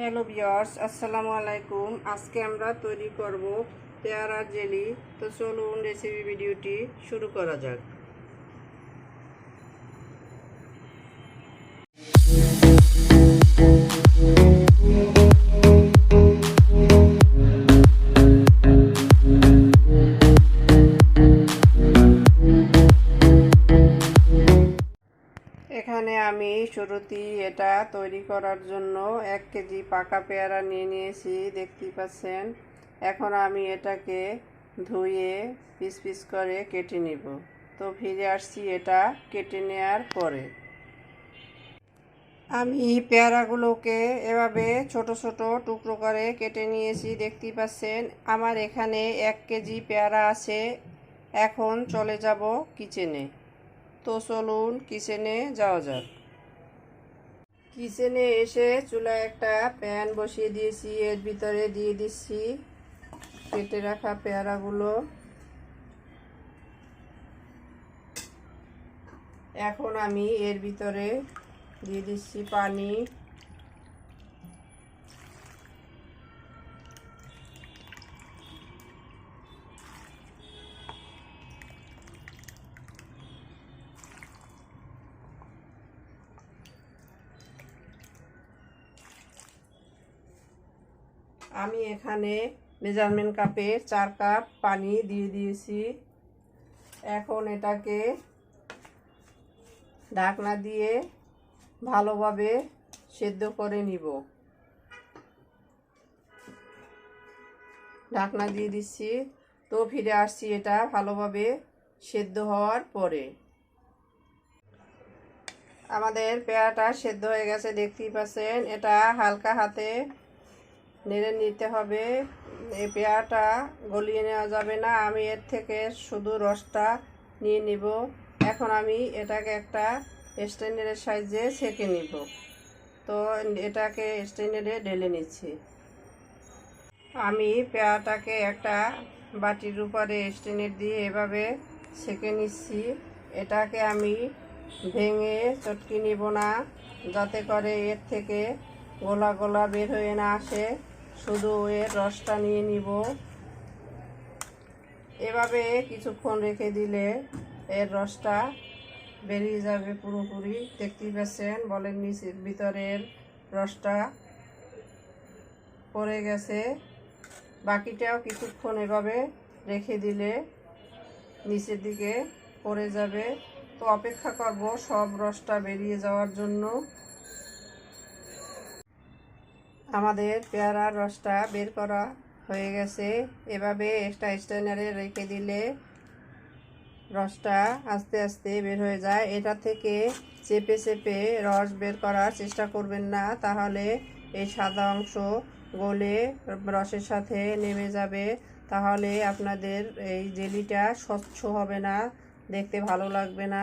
Hello বিয়ার্স আসসালামু আলাইকুম। আজকে আমরা তৈরি করব পেয়ারা জেলি। তো চলুন রেসিপি ভিডিওটি শুরু করা যাক। শুরুতেই এটা তৈরি করার জন্য এক কেজি পাকা পেয়ারা নিয়ে নিয়েছি, দেখতেই পাচ্ছেন। এখন আমি এটাকে ধুয়ে পিস পিস করে কেটে নিব। তো ফিরে আসছি এটা কেটে নেওয়ার পরে। আমি পেয়ারাগুলোকে এভাবে ছোট ছোট টুকরো করে কেটে নিয়েছি, দেখতেই পাচ্ছেন। আমার এখানে এক কেজি পেয়ারা আছে। এখন চলে যাব কিচেনে। তো চলুন কিচেনে যাওয়া যাক। কিচেনে এসে চুলায় একটা প্যান বসিয়ে দিয়েছি, এর ভিতরে দিয়ে দিচ্ছি কেটে রাখা পেয়ারাগুলো। এখন আমি এর ভিতরে দিয়ে দিচ্ছি পানি। আমি এখানে মেজারমেন্ট কাপে চার কাপ পানি দিয়ে দিয়েছি। এখন এটাকে ঢাকনা দিয়ে ভালোভাবে সেদ্ধ করে নিব। ঢাকনা দিয়ে দিচ্ছি। তো ফিরে আসছি এটা ভালোভাবে সেদ্ধ হওয়ার পরে। আমাদের পেয়ারাটা সেদ্ধ হয়ে গেছে, দেখতেই পাচ্ছেন। এটা হালকা হাতে নেড়ে নিতে হবে। এই পেয়ারাটা গলিয়ে নেওয়া যাবে না। আমি এর থেকে শুধু রসটা নিয়ে নিব। এখন আমি এটাকে একটা স্ট্যান্ডারের সাইজে ছেঁকে নিব। তো এটাকে স্ট্যান্ডারে ঢেলে নিচ্ছি। আমি পেয়ারাটাকে একটা বাটির উপরে স্ট্যান্ডার দিয়ে এভাবে ছেঁকে নিচ্ছি। এটাকে আমি ভেঙে চটকি নিব না, যাতে করে এর থেকে গোলা গোলা বের হয়ে না আসে। শুধু এর রসটা নিয়ে নিব। এভাবে কিছুক্ষণ রেখে দিলে এর রসটা বেরিয়ে যাবে পুরোপুরি। দেখতেই পাচ্ছেন বলেন নিচের ভিতরের রসটা পড়ে গেছে। বাকিটাও কিছুক্ষণ এভাবে রেখে দিলে নিচের দিকে পড়ে যাবে। তো অপেক্ষা করব সব রসটা বেরিয়ে যাওয়ার জন্য। আমাদের পেয়ারার রসটা বের করা হয়ে গেছে। এভাবে একটা স্ট্যান্ডারে রেখে দিলে রসটা আস্তে আস্তে বের হয়ে যায়। এটা থেকে চেপে চেপে রস বের করার চেষ্টা করবেন না, তাহলে এই সাদা অংশ গলে রসের সাথে নেমে যাবে। তাহলে আপনাদের এই জেলিটা স্বচ্ছ হবে না, দেখতে ভালো লাগবে না।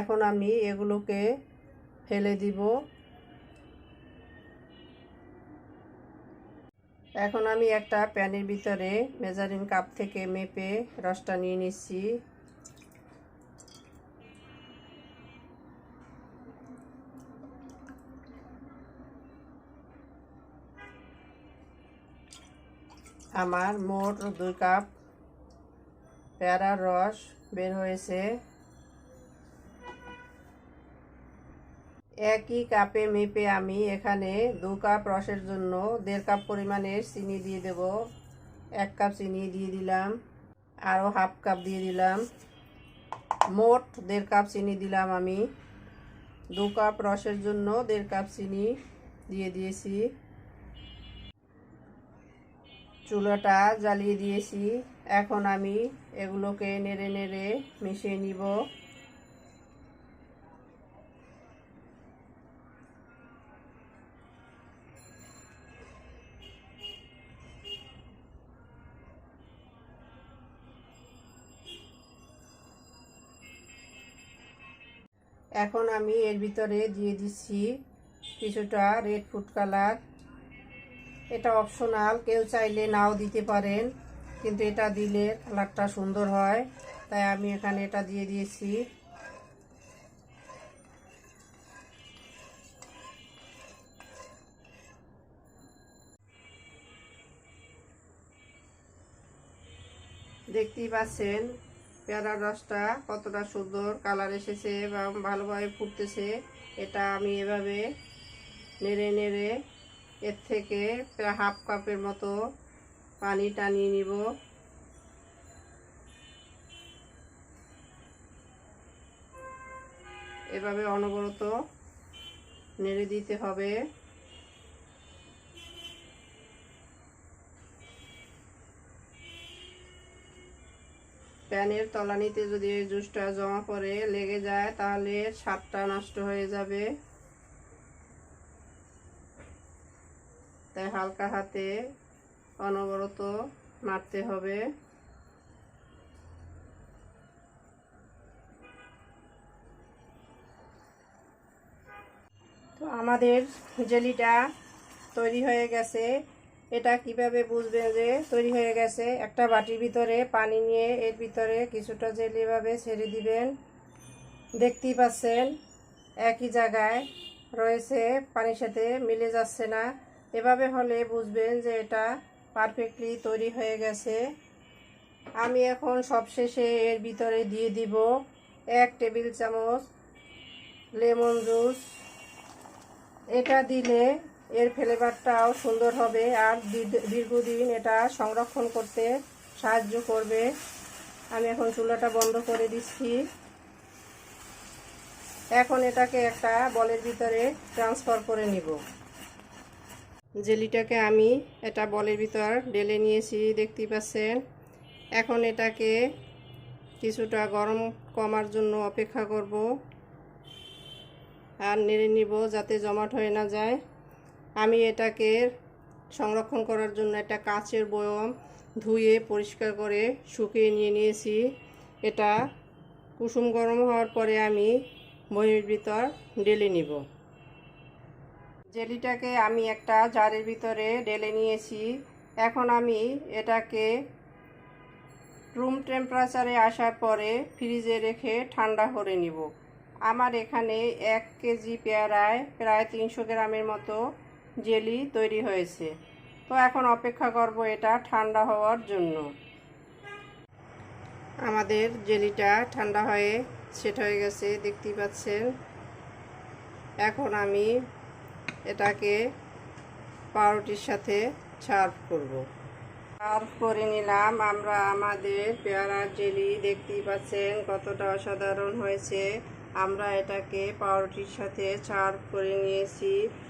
এখন আমি এগুলোকে ফেলে দিব। এখন আমি একটা প্যানের ভিতরে মেজারিং কাপ থেকে মেপে রসটা নিয়ে নিচ্ছি। আমার মোট দুই কাপ পেয়ারার রস বের হয়েছে। একই কাপে মেপে আমি এখানে দু কাপ রসের জন্য দেড় কাপ পরিমাণের চিনি দিয়ে দেব। এক কাপ চিনি দিয়ে দিলাম, আরও হাফ কাপ দিয়ে দিলাম। মোট দেড় কাপ চিনি দিলাম আমি। দু কাপ রসের জন্য দেড় কাপ চিনি দিয়ে দিয়েছি। চুলাটা জ্বালিয়ে দিয়েছি। এখন আমি এগুলোকে নেড়ে নেড়ে মিশিয়ে নিব। এখন আমি এর ভিতরে দিয়ে দিচ্ছি কিছুটা রেড ফুড কালার এটা অপশনাল কেউ চাইলে নাও দিতে পারেন, কিন্তু এটা দিলে কালারটা সুন্দর হয়। তাই আমি এখানে এটা দিয়ে দিয়েছি। দেখতেই পাচ্ছেন পেয়ারার রসটা কতটা সুন্দর, কালার এসেছে এবং ভালোভাবে ফুটতেছে, এটা আমি এভাবে নেড়ে নেড়ে এর থেকে প্রায় হাফ কাপের মতো পানি টানিয়ে নিব। এভাবে অনবরত নেড়ে দিতে হবে। প্যানের তলানিতে যদি এই জুসটা জমা পড়ে, লেগে যায়, তাহলে স্বাদটা নষ্ট হয়ে যাবে। তাই হালকা হাতে অনবরত নাড়তে হবে। তো আমাদের জেলিটা তৈরি হয়ে গেছে। এটা কীভাবে বুঝবেন যে তৈরি হয়ে গেছে? একটা বাটির ভিতরে পানি নিয়ে এর ভিতরে কিছুটা জেলি এভাবে ছেড়ে দিবেন। দেখতেই পাচ্ছেন, একই জায়গায় রয়েছে, পানির সাথে মিলে যাচ্ছে না। এভাবে হলে বুঝবেন যে এটা পারফেক্টলি তৈরি হয়ে গেছে। আমি এখন সবশেষে এর ভিতরে দিয়ে দিব এক টেবিল চামচ লেমন জুস। এটা দিলে এর ফ্লেভারটাও সুন্দর হবে আর দীর্ঘদিন এটা সংরক্ষণ করতে সাহায্য করবে। আমি এখন চুলাটা বন্ধ করে দিচ্ছি। এখন এটাকে একটা বলের ভিতরে ট্রান্সফার করে নিব। জেলিটাকে আমি এটা বলের ভিতর ঢেলে নিয়েছি দেখতেই পাচ্ছেন? এখন এটাকে কিছুটা গরম কমার জন্য অপেক্ষা করব। আর নেড়ে নিব যাতে জমাট হয়ে না যায়। আমি এটাকে সংরক্ষণ করার জন্য একটা কাচের বয়ম ধুয়ে পরিষ্কার করে শুকিয়ে নিয়ে নিয়েছি। এটা কুসুম গরম হওয়ার পরে আমি বইয়ের ভিতর ডেলে নিব। জেলিটাকে আমি একটা জারের ভিতরে ডেলে নিয়েছি। এখন আমি এটাকে রুম টেম্পারেচারে আসার পরে ফ্রিজে রেখে ঠান্ডা করে নিব। আমার এখানে এক কেজি পেয়ারায় প্রায় তিনশো গ্রামের মতো জেলি তৈরি হয়েছে। তো এখন অপেক্ষা করব এটা ঠান্ডা হওয়ার জন্য। আমাদের জেলিটা ঠান্ডা হয়ে সেট হয়ে গেছে, দেখতেই পাচ্ছেন। এখন আমি এটাকে পাউরুটির সাথে সার্ভ করব। সার্ভ করে নিলাম। আমরা আমাদের পেয়ারার জেলি দেখতেই পাচ্ছেন কতটা অসাধারণ হয়েছে। আমরা এটাকে পাউরুটির সাথে সার্ভ করে নিয়েছি।